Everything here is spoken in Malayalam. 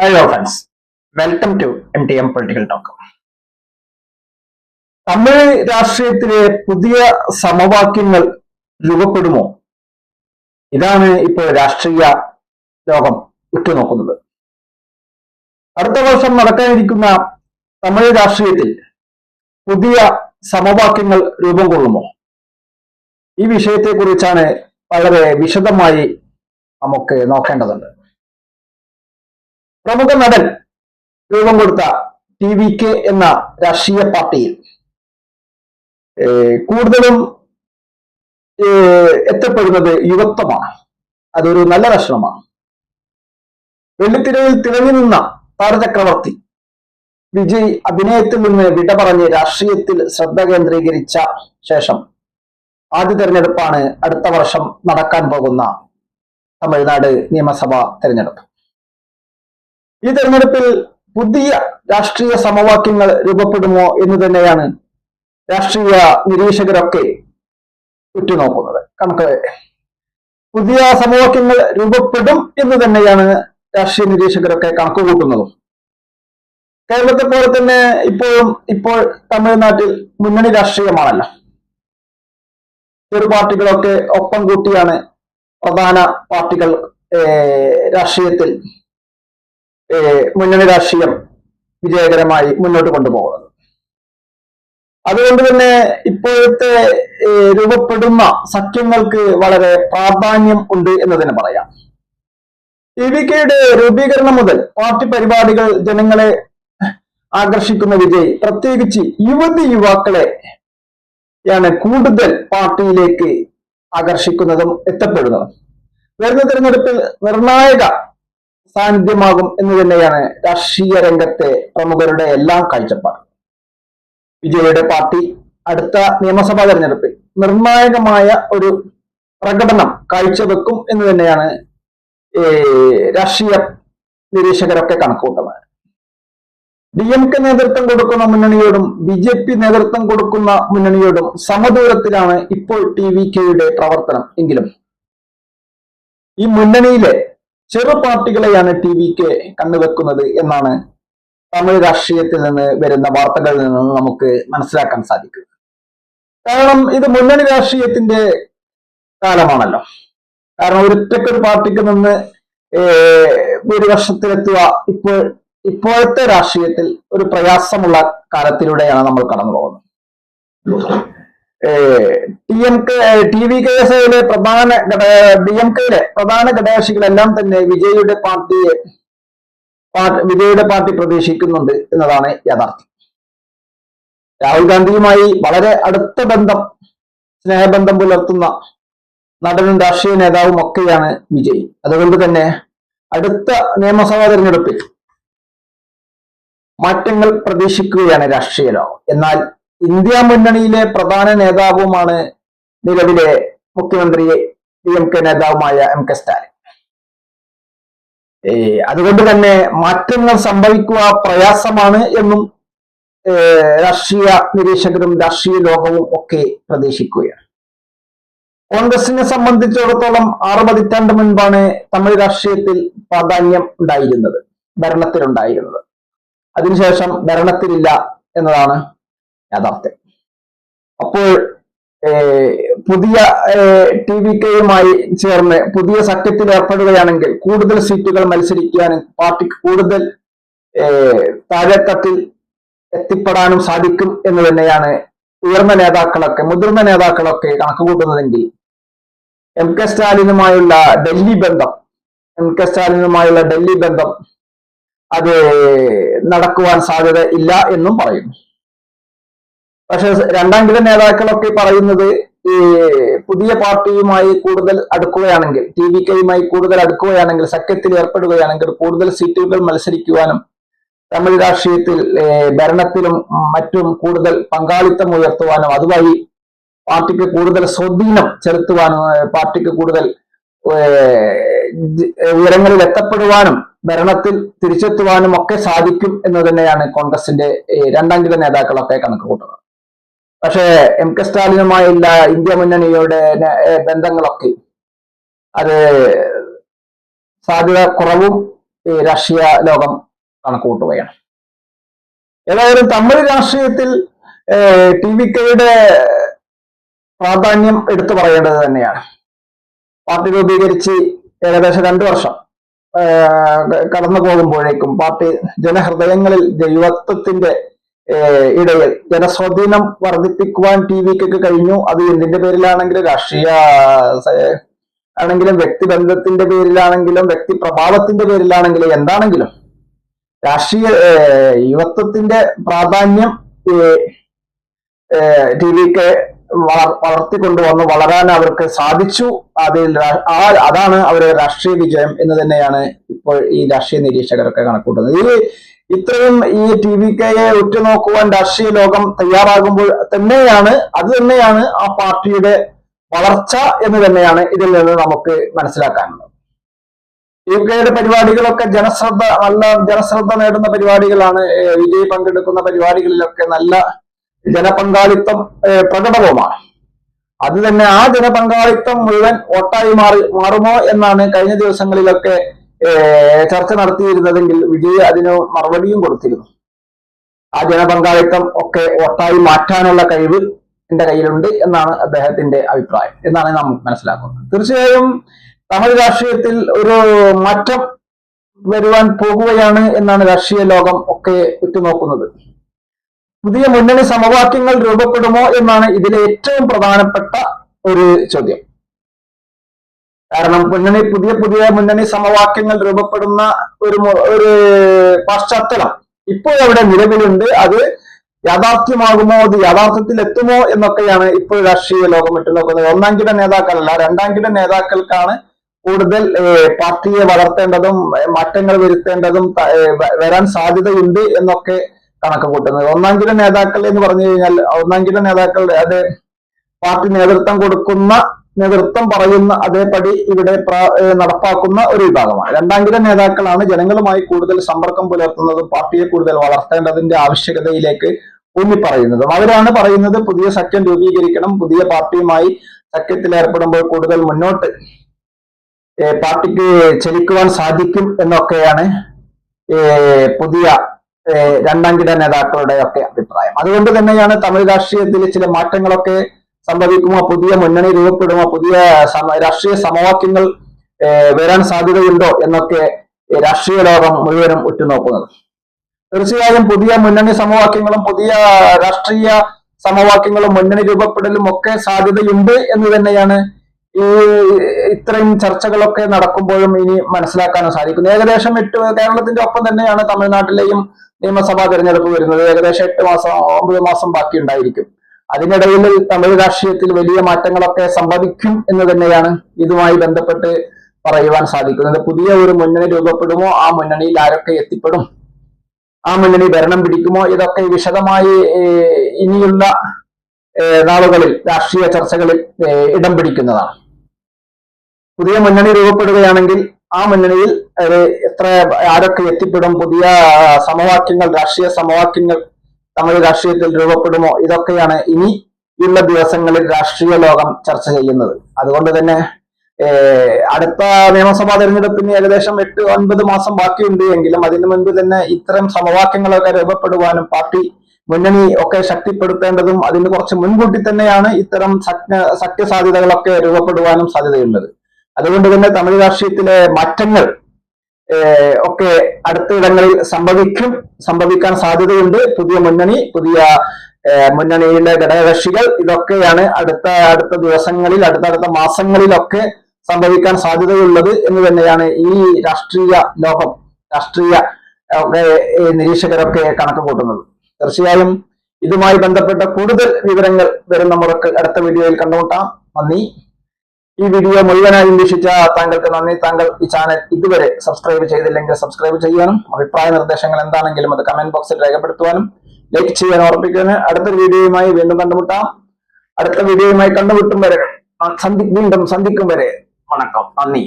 Hello friends welcome to M T M political talk Tamil രാഷ്ട്രീയത്തിലെ പുതിയ സമവാക്യങ്ങൾ രൂപപ്പെടുമോ? ഇതാണ് ഇപ്പോൾ രാഷ്ട്രീയ ലോകം ഉറ്റുനോക്കുന്നത്. അടുത്ത വർഷം നടക്കാനിരിക്കുന്ന തമിഴ് രാഷ്ട്രീയത്തിൽ പുതിയ സമവാക്യങ്ങൾ രൂപം കൊള്ളുമോ? ഈ വിഷയത്തെക്കുറിച്ചാണ് വളരെ വിശദമായി നമുക്ക് നോക്കേണ്ടതുണ്ട്. പ്രമുഖ നടൻ രൂപം കൊടുത്ത ടി വി കെ എന്ന രാഷ്ട്രീയ പാർട്ടിയിൽ. കൂടുതലും എത്തപ്പെടുന്നത് യുവത്വമാണ്. അതൊരു നല്ല ലക്ഷണമാണ്. വെള്ളിത്തിരയിൽ തിളങ്ങി നിന്ന താരചക്രവർത്തി വിജയ് അഭിനയത്തിൽ നിന്ന് വിട പറഞ്ഞ് രാഷ്ട്രീയത്തിൽ ശ്രദ്ധ കേന്ദ്രീകരിച്ച ശേഷം ആദ്യ തെരഞ്ഞെടുപ്പാണ് അടുത്ത വർഷം നടക്കാൻ പോകുന്ന തമിഴ്നാട് നിയമസഭാ തെരഞ്ഞെടുപ്പ്. ഈ തെരഞ്ഞെടുപ്പിൽ പുതിയ രാഷ്ട്രീയ സമവാക്യങ്ങൾ രൂപപ്പെടുമോ എന്ന് തന്നെയാണ് രാഷ്ട്രീയ നിരീക്ഷകരൊക്കെ ഉറ്റുനോക്കുന്നത്. കണക്ക് പുതിയ സമവാക്യങ്ങൾ രൂപപ്പെടും എന്ന് തന്നെയാണ് രാഷ്ട്രീയ നിരീക്ഷകരൊക്കെ കണക്ക് കൂട്ടുന്നതും കേരളത്തെ പോലെ തന്നെ ഇപ്പോഴും ഇപ്പോൾ തമിഴ്നാട്ടിൽ മുന്നണി രാഷ്ട്രീയമാണല്ലോ. ചെറു പാർട്ടികളൊക്കെ ഒപ്പം കൂട്ടിയാണ് പ്രധാന പാർട്ടികൾ രാഷ്ട്രീയത്തിൽ മുന്നണി രാഷ്ട്രീയം വിജയകരമായി മുന്നോട്ട് കൊണ്ടുപോകുന്നത്. അതുകൊണ്ട് തന്നെ ഇപ്പോഴത്തെ രൂപപ്പെടുന്ന സഖ്യങ്ങൾക്ക് വളരെ പ്രാധാന്യം ഉണ്ട് എന്ന് തന്നെ പറയാം. ടി വി കെയുടെ രൂപീകരണം മുതൽ പാർട്ടി പരിപാടികൾ ജനങ്ങളെ ആകർഷിക്കുന്ന വിജയ് പ്രത്യേകിച്ച് യുവതി യുവാക്കളെ യാണ് കൂടുതൽ പാർട്ടിയിലേക്ക് ആകർഷിക്കുന്നതും എത്തപ്പെടുന്നതും. വരുന്ന തിരഞ്ഞെടുപ്പിൽ നിർണായക സാന്നിധ്യമാകും എന്ന് തന്നെയാണ് രാഷ്ട്രീയ രംഗത്തെ പ്രമുഖരുടെ എല്ലാം കാഴ്ചപ്പാട്. വിജയയുടെ പാർട്ടി അടുത്ത നിയമസഭാ തെരഞ്ഞെടുപ്പിൽ നിർണായകമായ ഒരു പ്രകടനം കാഴ്ചവെക്കും എന്ന് തന്നെയാണ് രാഷ്ട്രീയ നിരീക്ഷകരൊക്കെ കണക്കുകൂട്ടുന്നത്. ഡി എം കെ നേതൃത്വം കൊടുക്കുന്ന മുന്നണിയോടും ബി ജെ പി നേതൃത്വം കൊടുക്കുന്ന മുന്നണിയോടും സമദൂരത്തിലാണ് ഇപ്പോൾ ടി വി കെയുടെ പ്രവർത്തനം എങ്കിലും. ഈ മുന്നണിയിലെ ചെറു പാർട്ടികളെയാണ് ടി വി കെ കണ്ണുവെക്കുന്നത് എന്നാണ് തമിഴ് രാഷ്ട്രീയത്തിൽ നിന്ന് വരുന്ന വാർത്തകളിൽ നിന്ന് നമുക്ക് മനസ്സിലാക്കാൻ സാധിക്കും. കാരണം ഇത് മുന്നണി രാഷ്ട്രീയത്തിന്റെ കാലമാണല്ലോ. കാരണം ഒരൊറ്റക്കൊരു പാർട്ടിക്ക് നിന്ന് ഭൂരിപക്ഷത്തിലെത്തുക ഇപ്പോൾ ഇപ്പോഴത്തെ രാഷ്ട്രീയത്തിൽ ഒരു പ്രയാസമുള്ള കാലത്തിലൂടെയാണ് നമ്മൾ കടന്നു പോകുന്നത് T M K T V K S ഐയിലെ പ്രധാന ഡി എം കെയിലെ പ്രധാന ഘടകകക്ഷികളെല്ലാം തന്നെ വിജയിയുടെ പാർട്ടിയെ പാർ- വിജയുടെ പാർട്ടി പ്രതീക്ഷിക്കുന്നുണ്ട് എന്നതാണ് യാഥാർത്ഥ്യം. രാഹുൽ ഗാന്ധിയുമായി വളരെ അടുത്ത ബന്ധം സ്നേഹബന്ധം പുലർത്തുന്ന നടനും രാഷ്ട്രീയ നേതാവും ഒക്കെയാണ് വിജയ്. അതുകൊണ്ട് തന്നെ അടുത്ത നിയമസഭാ തെരഞ്ഞെടുപ്പിൽ മാറ്റങ്ങൾ പ്രതീക്ഷിക്കുകയാണ് രാഷ്ട്രീയ ലോകം. എന്നാൽ ഇന്ത്യ മുന്നണിയിലെ പ്രധാന നേതാവുമാണ് നിലവിലെ മുഖ്യമന്ത്രി ഡി എം കെ നേതാവുമായ എം കെ സ്റ്റാലിൻ. അതുകൊണ്ട് തന്നെ മാറ്റങ്ങൾ സംഭവിക്കുക പ്രയാസമാണ് എന്നും രാഷ്ട്രീയ നിരീക്ഷകരും രാഷ്ട്രീയ ലോകവും ഒക്കെ പ്രതീക്ഷിക്കുകയാണ്. കോൺഗ്രസിനെ സംബന്ധിച്ചിടത്തോളം ആറ് പതിറ്റാണ്ട് മുൻപാണ് തമിഴ് രാഷ്ട്രീയത്തിൽ പ്രാധാന്യം ഉണ്ടായിരുന്നത് ഭരണത്തിലുണ്ടായിരുന്നത്. അതിനുശേഷം ഭരണത്തിലില്ല എന്നതാണ് യാഥാർത്ഥ്യം. അപ്പോൾ പുതിയ ടി വി കെയുമായി ചേർന്ന് പുതിയ സഖ്യത്തിൽ ഏർപ്പെടുകയാണെങ്കിൽ കൂടുതൽ സീറ്റുകൾ മത്സരിക്കാനും പാർട്ടിക്ക് കൂടുതൽ താഴെത്തട്ടിൽ എത്തിപ്പെടാനും സാധിക്കും എന്ന് തന്നെയാണ് ഉയർന്ന നേതാക്കളൊക്കെ മുതിർന്ന നേതാക്കളൊക്കെ കണക്കുകൂട്ടുന്നതെങ്കിൽ എം കെ സ്റ്റാലിനുമായുള്ള ഡൽഹി ബന്ധം എം കെ സ്റ്റാലിനുമായുള്ള ഡൽഹി ബന്ധം അത് നടക്കുവാൻ സാധ്യത ഇല്ല എന്നും പറയുന്നു. പക്ഷെ രണ്ടാം കിട നേതാക്കളൊക്കെ പറയുന്നത് ഈ പുതിയ പാർട്ടിയുമായി കൂടുതൽ അടുക്കുകയാണെങ്കിൽ ടി വി കെയുമായി കൂടുതൽ അടുക്കുകയാണെങ്കിൽ സഖ്യത്തിൽ ഏർപ്പെടുകയാണെങ്കിൽ കൂടുതൽ സീറ്റുകൾ മത്സരിക്കുവാനും തമിഴ് രാഷ്ട്രീയത്തിൽ ഭരണത്തിലും മറ്റും കൂടുതൽ പങ്കാളിത്തം ഉയർത്തുവാനും അതുവഴി പാർട്ടിക്ക് കൂടുതൽ സ്വാധീനം ചെലുത്തുവാനും പാർട്ടിക്ക് കൂടുതൽ ഉയരങ്ങളിൽ എത്തപ്പെടുവാനും ഭരണത്തിൽ തിരിച്ചെത്തുവാനും ഒക്കെ സാധിക്കും എന്ന് തന്നെയാണ് കോൺഗ്രസിന്റെ രണ്ടാം കിട നേതാക്കളൊക്കെ കണക്ക് കൂട്ടുന്നത് പക്ഷേ എം കെ സ്റ്റാലിനുമായുള്ള ഇന്ത്യ മുന്നണിയുടെ ബന്ധങ്ങളൊക്കെ അത് സാധ്യത കുറവും രാഷ്ട്രീയ ലോകം കണക്കുകൂട്ടുകയാണ്. ഏതായാലും തമിഴ് രാഷ്ട്രീയത്തിൽ ടി വി കെയുടെ പ്രാധാന്യം എടുത്തു പറയേണ്ടത് തന്നെയാണ്. പാർട്ടി രൂപീകരിച്ച് ഏകദേശം രണ്ടു വർഷം കടന്നു പോകുമ്പോഴേക്കും പാർട്ടി ജനഹൃദയങ്ങളിൽ യുവത്വത്തിന്റെ ഏഹ് ഇടയിൽ. ജനസ്വാധീനം വർദ്ധിപ്പിക്കുവാൻ ടി വിക്കൊക്കെ കഴിഞ്ഞു. അത് എന്തിന്റെ പേരിലാണെങ്കിലും രാഷ്ട്രീയ ആണെങ്കിലും വ്യക്തിബന്ധത്തിന്റെ പേരിലാണെങ്കിലും വ്യക്തി പ്രഭാവത്തിന്റെ പേരിലാണെങ്കിലും എന്താണെങ്കിലും രാഷ്ട്രീയ യുവത്വത്തിന്റെ പ്രാധാന്യം ടി വിക്ക് വളർത്തിക്കൊണ്ടുവന്ന് വളരാൻ അവർക്ക് സാധിച്ചു. അതിൽ ആ അതാണ് അവരുടെ രാഷ്ട്രീയ വിജയം എന്ന് തന്നെയാണ് ഇപ്പോൾ ഈ രാഷ്ട്രീയ നിരീക്ഷകരൊക്കെ കണക്കൂട്ടുന്നത്. ഈ ഇത്രയും ഈ ടി വി കെയെ ഉറ്റുനോക്കുവാൻ രാഷ്ട്രീയ ലോകം തയ്യാറാകുമ്പോൾ തന്നെയാണ് അത് തന്നെയാണ് ആ പാർട്ടിയുടെ വളർച്ച എന്ന് തന്നെയാണ് ഇതിൽ നിന്ന് നമുക്ക് മനസ്സിലാക്കാനുള്ളത്. ടി വി കെയുടെ പരിപാടികളൊക്കെ ജനശ്രദ്ധ നല്ല ജനശ്രദ്ധ നേടുന്ന പരിപാടികളാണ് വിജയ് പങ്കെടുക്കുന്ന പരിപാടികളിലൊക്കെ നല്ല ജനപങ്കാളിത്തം പ്രകടവുമാണ്. അത് തന്നെ ആ ജനപങ്കാളിത്തം മുഴുവൻ വോട്ടായി മാറി മാറുമോ എന്നാണ് കഴിഞ്ഞ ദിവസങ്ങളിലൊക്കെ ചർച്ച നടത്തിയിരുന്നതെങ്കിൽ വിജയ് അതിന് മറുപടിയും കൊടുത്തിരുന്നു. ആ ജനപങ്കാളിത്തം ഒക്കെ ഒട്ടായി മാറ്റാനുള്ള കഴിവ് എന്റെ കയ്യിലുണ്ട് എന്നാണ് അദ്ദേഹത്തിന്റെ അഭിപ്രായം. എന്നാണ് നാം മനസ്സിലാക്കുന്നത്. തീർച്ചയായും തമിഴ് രാഷ്ട്രീയത്തിൽ ഒരു മാറ്റം വരുവാൻ പോകുകയാണ് എന്നാണ് രാഷ്ട്രീയ ലോകം ഒക്കെ ഉറ്റുനോക്കുന്നത്. പുതിയ മുന്നണി സമവാക്യങ്ങൾ രൂപപ്പെടുമോ എന്നാണ് ഇതിലെ ഏറ്റവും പ്രധാനപ്പെട്ട ഒരു ചോദ്യം. കാരണം മുന്നണി പുതിയ പുതിയ മുന്നണി സമവാക്യങ്ങൾ രൂപപ്പെടുന്ന ഒരു ഒരു പശ്ചാത്തലം ഇപ്പോൾ അവിടെ നിലവിലുണ്ട്. അത് യാഥാർത്ഥ്യമാകുമോ അത് യാഥാർത്ഥ്യത്തിൽ എത്തുമോ എന്നൊക്കെയാണ് ഇപ്പോൾ രാഷ്ട്രീയ ലോകം ഇട്ട് നോക്കുന്നത് ഒന്നാം കിട നേതാക്കളല്ല രണ്ടാം കിട നേതാക്കൾക്കാണ് കൂടുതൽ പാർട്ടിയെ വളർത്തേണ്ടതും മാറ്റങ്ങൾ വരുത്തേണ്ടതും വരാൻ സാധ്യതയുണ്ട് എന്നൊക്കെ കണക്ക് കൂട്ടുന്നത്. ഒന്നാം കിട നേതാക്കൾ എന്ന് പറഞ്ഞു കഴിഞ്ഞാൽ ഒന്നാം കിട നേതാക്കൾ അത് പാർട്ടി നേതൃത്വം കൊടുക്കുന്ന നേതൃത്വം പറയുന്ന അതേപടി ഇവിടെ നടപ്പാക്കുന്ന ഒരു വിഭാഗമാണ്. രണ്ടാംകിര നേതാക്കളാണ് ജനങ്ങളുമായി കൂടുതൽ സമ്പർക്കം പുലർത്തുന്നതും പാർട്ടിയെ കൂടുതൽ വളർത്തേണ്ടതിന്റെ ആവശ്യകതയിലേക്ക് ഊന്നി പറയുന്നതും അവരാണ് പറയുന്നത് പുതിയ സഖ്യം രൂപീകരിക്കണം പുതിയ പാർട്ടിയുമായി സഖ്യത്തിൽ ഏർപ്പെടുമ്പോൾ കൂടുതൽ മുന്നോട്ട് പാർട്ടിക്ക് ചലിക്കുവാൻ സാധിക്കും എന്നൊക്കെയാണ് പുതിയ രണ്ടാംകിട രണ്ടാം നേതാക്കളുടെ ഒക്കെ അഭിപ്രായം. അതുകൊണ്ട് തന്നെയാണ് തമിഴ് രാഷ്ട്രീയത്തിൽ ചില മാറ്റങ്ങളൊക്കെ സംഭവിക്കുമോ? പുതിയ മുന്നണി രൂപപ്പെടുമോ? പുതിയ രാഷ്ട്രീയ സമവാക്യങ്ങൾ വരാൻ സാധ്യതയുണ്ടോ? എന്നൊക്കെ രാഷ്ട്രീയ ലോകം മുഴുവനും ഉറ്റുനോക്കുന്നത്. തീർച്ചയായും പുതിയ മുന്നണി സമവാക്യങ്ങളും പുതിയ രാഷ്ട്രീയ സമവാക്യങ്ങളും മുന്നണി രൂപപ്പെടലും ഒക്കെ സാധ്യതയുണ്ട് എന്ന് തന്നെയാണ് ഈ ഇത്രയും ചർച്ചകളൊക്കെ നടക്കുമ്പോഴും ഇനി മനസ്സിലാക്കാനും സാധിക്കുന്നത്. ഏകദേശം എട്ട് കേരളത്തിന്റെ ഒപ്പം തന്നെയാണ് തമിഴ്നാട്ടിലെയും നിയമസഭാ തെരഞ്ഞെടുപ്പ് വരുന്നത്. ഏകദേശം എട്ട് മാസം ഒമ്പത് മാസം ബാക്കി ഉണ്ടായിരിക്കും അതിനിടയിൽ തമിഴ് രാഷ്ട്രീയത്തിൽ വലിയ മാറ്റങ്ങളൊക്കെ സംഭവിക്കും എന്ന് തന്നെയാണ് ഇതുമായി ബന്ധപ്പെട്ട് പറയുവാൻ സാധിക്കുന്നത്. പുതിയ ഒരു മുന്നണി രൂപപ്പെടുമോ? ആ മുന്നണിയിൽ ആരൊക്കെ എത്തിപ്പെടും? ആ മുന്നണി ഭരണം പിടിക്കുമോ? ഇതൊക്കെ വിശദമായി ഇനിയുള്ള നാളുകളിൽ രാഷ്ട്രീയ ചർച്ചകളിൽ ഇടം പിടിക്കുന്നതാണ്. പുതിയ മുന്നണി രൂപപ്പെടുകയാണെങ്കിൽ ആ മുന്നണിയിൽ എത്ര ആരൊക്കെ എത്തിപ്പെടും? പുതിയ സമവാക്യങ്ങൾ രാഷ്ട്രീയ സമവാക്യങ്ങൾ തമിഴ് രാഷ്ട്രീയത്തിൽ രൂപപ്പെടുമോ? ഇതൊക്കെയാണ് ഇനി ഉള്ള ദിവസങ്ങളിൽ രാഷ്ട്രീയ ലോകം ചർച്ച ചെയ്യുന്നത്. അതുകൊണ്ട് തന്നെ അടുത്ത നിയമസഭാ തെരഞ്ഞെടുപ്പിന് ഏകദേശം എട്ട് ഒൻപത് മാസം ബാക്കിയുണ്ട് എങ്കിലും അതിനു മുൻപ് തന്നെ ഇത്തരം സമവാക്യങ്ങളൊക്കെ രൂപപ്പെടുവാനും പാർട്ടി മുന്നണി ഒക്കെ ശക്തിപ്പെടുത്തേണ്ടതും അതിന് കുറച്ച് മുൻകൂട്ടി തന്നെയാണ് ഇത്തരം സത്യ സത്യസാധ്യതകളൊക്കെ രൂപപ്പെടുവാനും സാധ്യതയുള്ളത്. അതുകൊണ്ട് തന്നെ തമിഴ് രാഷ്ട്രീയത്തിലെ മാറ്റങ്ങൾ ഒക്കെ അടുത്തയിടങ്ങളിൽ സംഭവിക്കും സംഭവിക്കാൻ സാധ്യതയുണ്ട്. പുതിയ മുന്നണി പുതിയ മുന്നണിയിലെ ഘടകകക്ഷികൾ ഇതൊക്കെയാണ് അടുത്ത അടുത്ത ദിവസങ്ങളിൽ അടുത്തടുത്ത മാസങ്ങളിലൊക്കെ സംഭവിക്കാൻ സാധ്യതയുള്ളത് എന്ന് തന്നെയാണ് ഈ രാഷ്ട്രീയ ലോകം രാഷ്ട്രീയ നിരീക്ഷകരൊക്കെ കണക്ക് കൂട്ടുന്നത് തീർച്ചയായും ഇതുമായി ബന്ധപ്പെട്ട കൂടുതൽ വിവരങ്ങൾ വരുന്ന മുറക്ക് അടുത്ത വീഡിയോയിൽ കണ്ടുമുട്ടാം. നന്ദി. ഈ വീഡിയോ മുഴുവനായി വീക്ഷിച്ച താങ്കൾക്ക് നന്ദി. താങ്കൾ ഈ ചാനൽ ഇതുവരെ സബ്സ്ക്രൈബ് ചെയ്തില്ലെങ്കിൽ സബ്സ്ക്രൈബ് ചെയ്യാനും അഭിപ്രായ നിർദ്ദേശങ്ങൾ എന്താണെങ്കിലും അത് കമന്റ് ബോക്സിൽ രേഖപ്പെടുത്തുവാനും ലൈക്ക് ചെയ്യാൻ ഓർപ്പിക്കാനും അടുത്തൊരു വീഡിയോയുമായി വീണ്ടും കണ്ടുമുട്ടാം. അടുത്ത വീഡിയോയുമായി കണ്ടുമുട്ടും വരെ വീണ്ടും സന്ധിക്കും വരെ. വണക്കം. നന്ദി.